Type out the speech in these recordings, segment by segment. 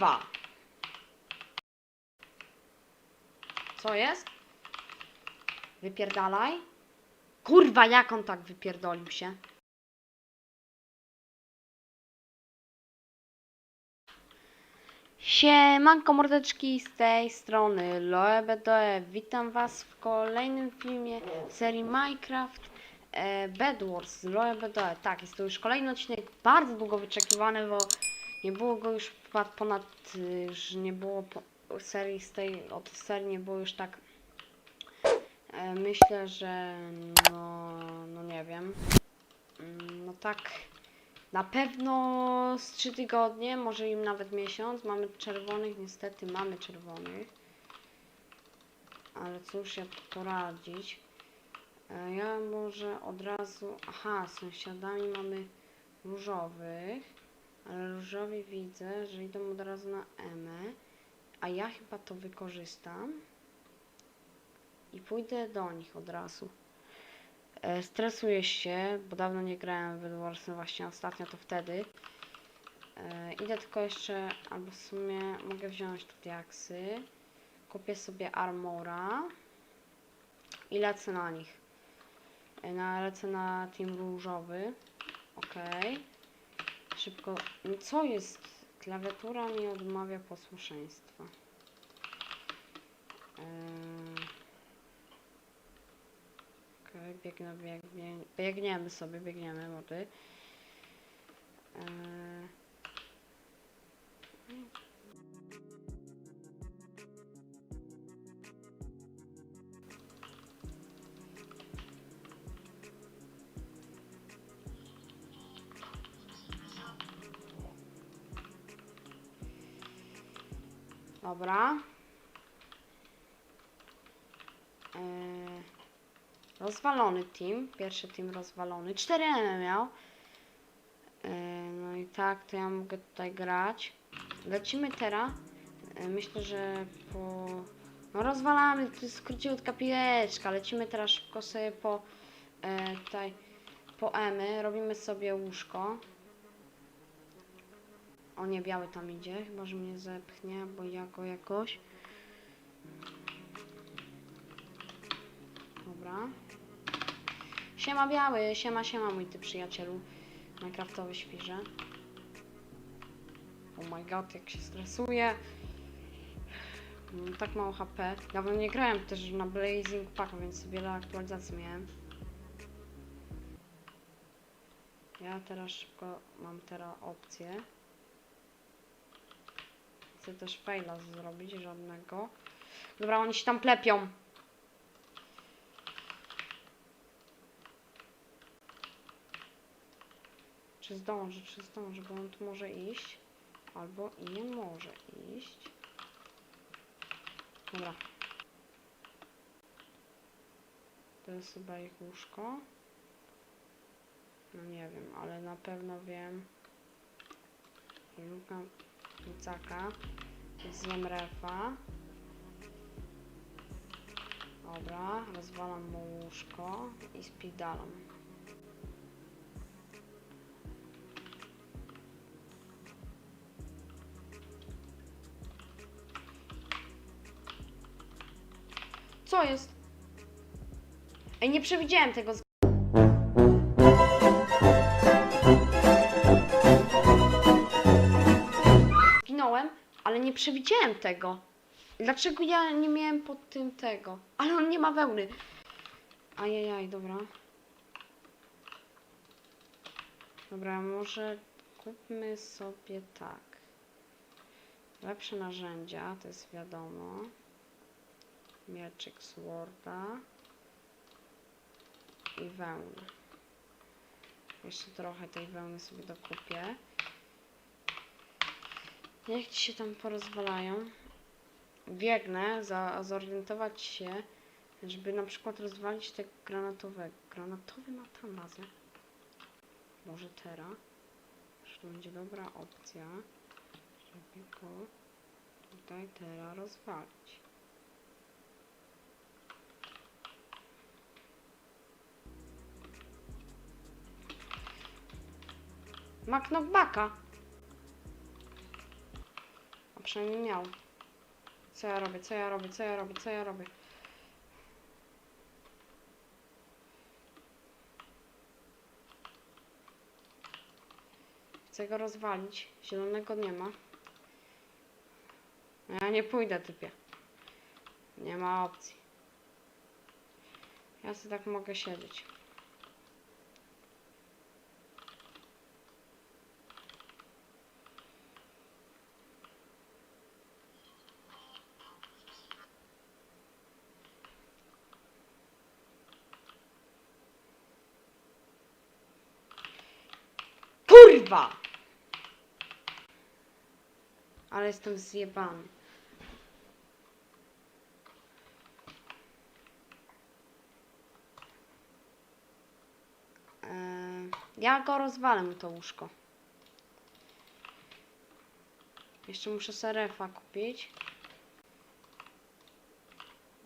Kurwa! Co jest? Wypierdalaj. Kurwa, jak on tak wypierdolił się? Siemanko mordeczki z tej strony LoeBDE. Witam was w kolejnym filmie serii Minecraft e, Bed Wars z LoeBDE. Tak, jest to już kolejny odcinek, bardzo długo wyczekiwany, bo nie było go już ponad, y, już nie było po, serii z tej, od serii nie było już tak e, myślę, że no, no nie wiem Mm, no tak na pewno z 3 tygodnie, może im nawet miesiąc. Mamy czerwonych, niestety mamy czerwonych. Ale cóż, jak to radzić? E, Ja może od razu... Aha, z sąsiadami mamy różowych. Ale różowi widzę, że idą od razu na Emę. A ja chyba to wykorzystam. I pójdę do nich od razu. E, Stresuję się, bo dawno nie grałem w Bedwarsy, właśnie ostatnio to wtedy. E, idę tylko jeszcze, albo w sumie mogę wziąć tu diaksy. Kupię sobie armora i lecę na nich. E, na, lecę na team różowy. Ok. Szybko. Co jest? Klawiatura mi odmawia posłuszeństwa. E, Okej, biegnę, biegnie, biegniemy sobie, biegniemy, młody. Eee... Dobra. Eee... Rozwalony team. Pierwszy team rozwalony. 4 M miał. Yy, No i tak, to ja mogę tutaj grać. Lecimy teraz. Yy, Myślę, że po... No rozwalamy, to jest króciutka pijeczka. Lecimy teraz szybko sobie po e, tutaj po Emy. Robimy sobie łóżko. O nie, biały tam idzie. Chyba, że mnie zepchnie, bo ja go jakoś. Dobra. Siema biały, siema siema mój ty przyjacielu. Minecraftowy świrze. Oh my god, jak się stresuje Mam tak mało HP Dawno nie grałem też na Blazing Pack, więc wiele aktualizacji miałem. Ja teraz szybko mam teraz opcję Chcę też faila zrobić, żadnego Dobra, oni się tam plepią Czy zdąży, czy zdąży, bo on tu może iść. Albo i nie może iść. Dobra. To jest chyba ich łóżko. No nie wiem, ale na pewno wiem. Luka Lucaka. Zjem refa. Dobra, rozwalam mu łóżko i spidalam. Co jest? Ej, nie przewidziałem tego. Nie przewidziałem tego. Dlaczego ja nie miałem pod tym tego? Ale on nie ma wełny. Ajajaj, dobra. Dobra, może kupmy sobie tak. Lepsze narzędzia, to jest wiadomo mieczyk Sworda i wełnę. Jeszcze trochę tej wełny sobie dokupię. Niech ci się tam porozwalają. Biegnę, za, zorientować się, żeby na przykład rozwalić tego granatowego. Granatowy ma tam bazę. Może teraz. Że to będzie dobra opcja, żeby go tutaj teraz rozwalić. Ma knockbacka. Przynajmniej miał. Co ja robię, co ja robię, co ja robię, co ja robię? Chcę go rozwalić. Zielonego nie ma. Ja nie pójdę, typie. Nie ma opcji. Ja sobie tak mogę siedzieć. Kurwa! Ale jestem zjebany. Eee, ja go rozwalę mu to łóżko. Jeszcze muszę serefa kupić.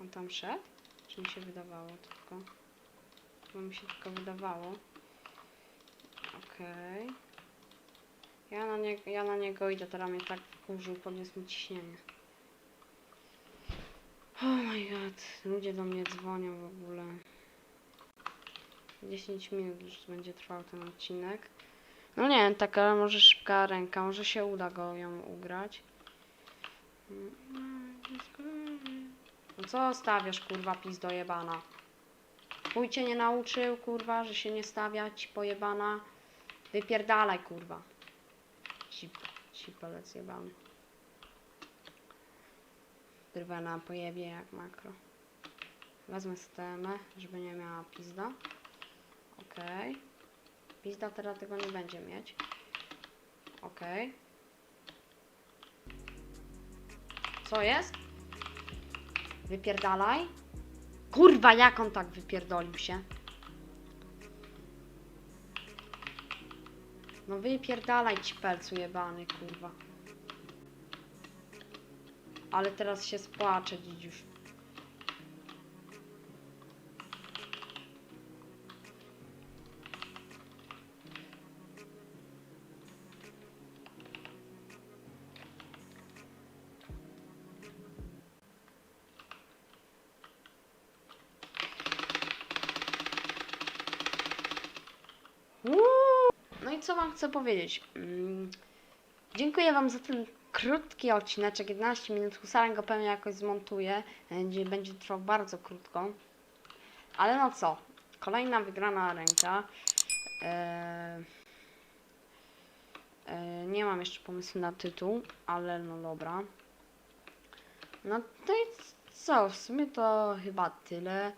On tam szedł? Czy mi się wydawało tylko? Chyba mi się tylko wydawało. Okej. Ja, na ja na niego idę, teraz mnie tak wkurzył, podniósł mi ciśnienie. Oh my god, ludzie do mnie dzwonią w ogóle. 10 minut już będzie trwał ten odcinek. No nie wiem, taka może szybka ręka, może się uda go ją ugrać. No co stawiasz, kurwa, pizdo jebana? Chuj nie nauczył, kurwa, że się nie stawiać, pojebana. Wypierdalaj, kurwa. Cip, cipelec jebany. Kurwa na pojebie jak makro. Wezmę stemę, żeby nie miała pizda. Okej. Pizda teraz tego nie będzie mieć. Okej. Co jest? Wypierdalaj. Kurwa, jak on tak wypierdolił się? No wypierdalaj ci pelcu jebany, kurwa. Ale teraz się spłaczę, dzidziuś. Uuu. I co wam chcę powiedzieć? Mm, Dziękuję wam za ten krótki odcineczek, 11 minut. Husaren go pewnie jakoś zmontuję, będzie, będzie trwał bardzo krótko. Ale no co, kolejna wygrana ręka. Eee, eee, nie mam jeszcze pomysłu na tytuł, ale no dobra. No to i co, w sumie to chyba tyle,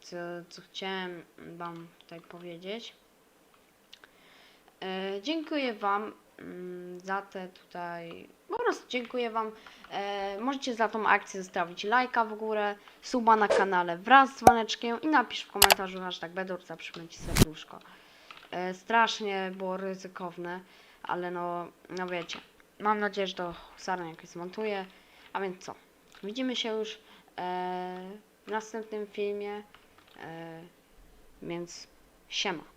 co, co chciałem wam tutaj powiedzieć. E, dziękuję Wam mm, za te tutaj. Po prostu dziękuję Wam. E, możecie za tą akcję zostawić lajka w górę, suba na kanale wraz z dzwoneczkiem i napisz w komentarzu hashtag Bedur, zaprzyjmy Ci serduszko. E, strasznie było ryzykowne, ale no, no wiecie. Mam nadzieję, że to Husarnia jakoś zmontuje. A więc co? Widzimy się już w następnym filmie. Więc siema.